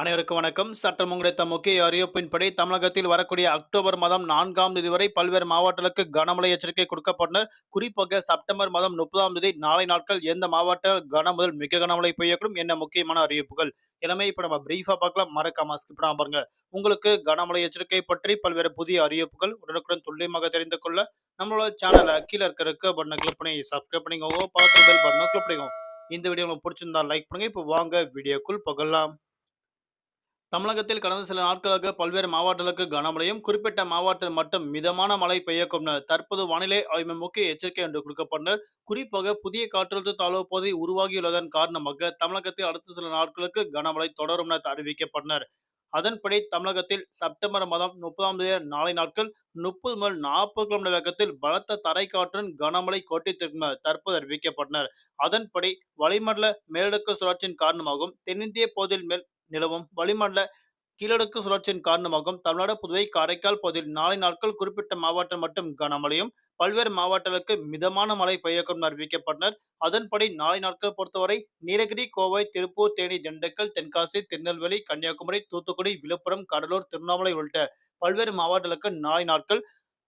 அனைவருக்கும் வணக்கம். சட்டம் கிடைத்த முக்கிய அறிவிப்பின்படி தமிழகத்தில் வரக்கூடிய அக்டோபர் மாதம் நான்காம் தேதி வரை பல்வேறு மாவட்டங்களுக்கு கனமழை எச்சரிக்கை கொடுக்கப்பட்டன. குறிப்பாக செப்டம்பர் மாதம் முப்பதாம் தேதி நாளை நாட்கள் எந்த மாவட்ட கன முதல் மிக கனமழை பெய்யக்கூடும் என்ன முக்கியமான அறிவிப்புகள். எல்லாமே இப்ப நம்ம பிரீஃபா பார்க்கலாம். மறக்காம ஸ்கிப் பாருங்க. உங்களுக்கு கனமழை எச்சரிக்கை பற்றி பல்வேறு புதிய அறிவிப்புகள் உடனுக்குடன் துல்லியமாக தெரிந்து கொள்ள நம்மளோட சேனலை கீழே இருக்க இருக்க பட்டனை கிளிக் பண்ணி சப்ஸ்கிரைப் பண்ணிக்கோங்க. பக்கத்துல பெல் பட்டனை கிளிக் பண்ணிக்கோங்க. இந்த வீடியோ உங்களுக்கு பிடிச்சிருந்தா லைக் பண்ணுங்க. இப்போ வாங்க. வீடியோக்குள் பகலாம். தமிழகத்தில் கடந்த சில நாட்களாக பல்வேறு மாவட்டங்களுக்கு கனமழையும் குறிப்பிட்ட மாவட்டத்தில் மட்டும் மிதமான மழை பெய்யக்கும் தற்போது வானிலை ஆய்வு முக்கிய எச்சரிக்கை என்று கொடுக்கப்பட்டனர் குறிப்பாக புதிய காற்றழுத்த தாழ்வு பகுதி உருவாகியுள்ளதன் காரணமாக தமிழகத்தில் அடுத்த சில நாட்களுக்கு கனமழை தொடரும் என அறிவிக்கப்பட்டனர் அதன்படி தமிழகத்தில் செப்டம்பர் மாதம் முப்பதாம் தேதி நாளை நாட்கள் முப்பது முதல் நாற்பது கிலோமீட்டர் வேகத்தில் பலத்த தரைக்காற்றுடன் கனமழை கொட்டித்திருக்கும் தற்போது அறிவிக்கப்பட்டனர் அதன்படி வளிமண்டல மேலடுக்கு சுழற்சியின் காரணமாகவும் தென்னிந்திய பகுதியில் மேல் நிலவும். வளிமண்டல கீழடுக்கு சுழற்சியின் காரணமாகவும் தமிழ்நாடு புதுவை காரைக்கால் பகுதியில் நாளை நாட்கள் குறிப்பிட்ட மாவட்டம் மட்டும் கனமழையும் பல்வேறு மாவட்டங்களுக்கு மிதமான மழை பெய்யக்கும் அறிவிக்கப்பட்டனர். அதன்படி நாளை நாட்கள் பொறுத்தவரை நீலகிரி கோவை திருப்பூர் தேனி திண்டுக்கல் தென்காசி திருநெல்வேலி கன்னியாகுமரி தூத்துக்குடி விழுப்புரம் கடலூர் திருவண்ணாமலை உள்ளிட்ட பல்வேறு மாவட்டங்களுக்கு நாளை நாட்கள்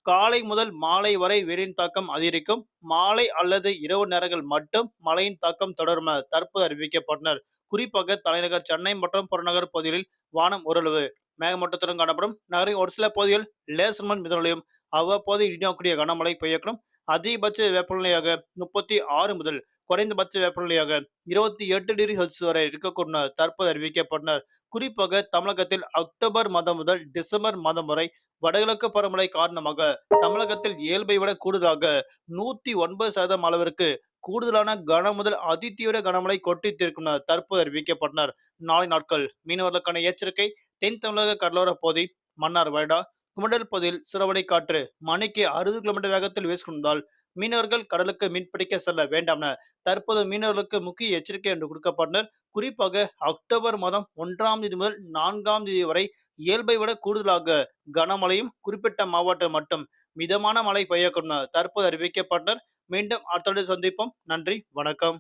காலை முதல் மாலை வரை வெயிலின் தாக்கம் அதிகரிக்கும். மாலை அல்லது இரவு நேரங்கள் மட்டும் மழையின் தாக்கம் தொடரும் என தற்போது அறிவிக்கப்பட்டனர். குறிப்பாக தலைநகர் சென்னை மற்றும் புறநகர் பகுதிகளில் வானம் ஓரளவு மேகமூட்டத்துடன் காணப்படும். நகரின் ஒரு சில பகுதிகள் லேசர் மண் மிதமலையும் அவ்வப்போது இடியக்கூடிய கனமழை பெய்யக்கூடும். அதிகபட்ச வெப்பநிலையாக முப்பத்தி ஆறு முதல் குறைந்தபட்ச வெப்பநிலையாக இருபத்தி எட்டு டிகிரி செல்சியஸ் வரை இருக்கக்கூடும் தற்போது அறிவிக்கப்பட்டனர் குறிப்பாக தமிழகத்தில் அக்டோபர் மாதம் முதல் டிசம்பர் மாதம் வரை வடகிழக்கு பருவமழை காரணமாக தமிழகத்தில் இயல்பை விட கூடுதலாக நூத்தி ஒன்பது சதவீதம் அளவிற்கு கூடுதலான கன முதல் அதிதீவிர கனமழை கொட்டித்திருக்கும் என தற்போது அறிவிக்கப்பட்டனர் நாளை நாட்கள் மீனவர்களுக்கான எச்சரிக்கை தென் தமிழக கடலோர பகுதி மன்னார் வயடா குமடல் பகுதியில் சிறவடை காற்று மணிக்கு அறுபது கிலோமீட்டர் வேகத்தில் வீசிக்கொண்டால் மீனவர்கள் கடலுக்கு மீன்பிடிக்க செல்ல வேண்டாம் என தற்போது மீனவர்களுக்கு முக்கிய எச்சரிக்கை என்று கொடுக்கப்பட்டனர் குறிப்பாக அக்டோபர் மாதம் ஒன்றாம் தேதி முதல் நான்காம் தேதி வரை இயல்பை விட கூடுதலாக கனமழையும் குறிப்பிட்ட மாவட்டம் மட்டும் மிதமான மழை பெய்யக்கூடும் தற்போது அறிவிக்கப்பட்டனர் மீண்டும் அடுத்த சந்திப்போம். நன்றி. வணக்கம்.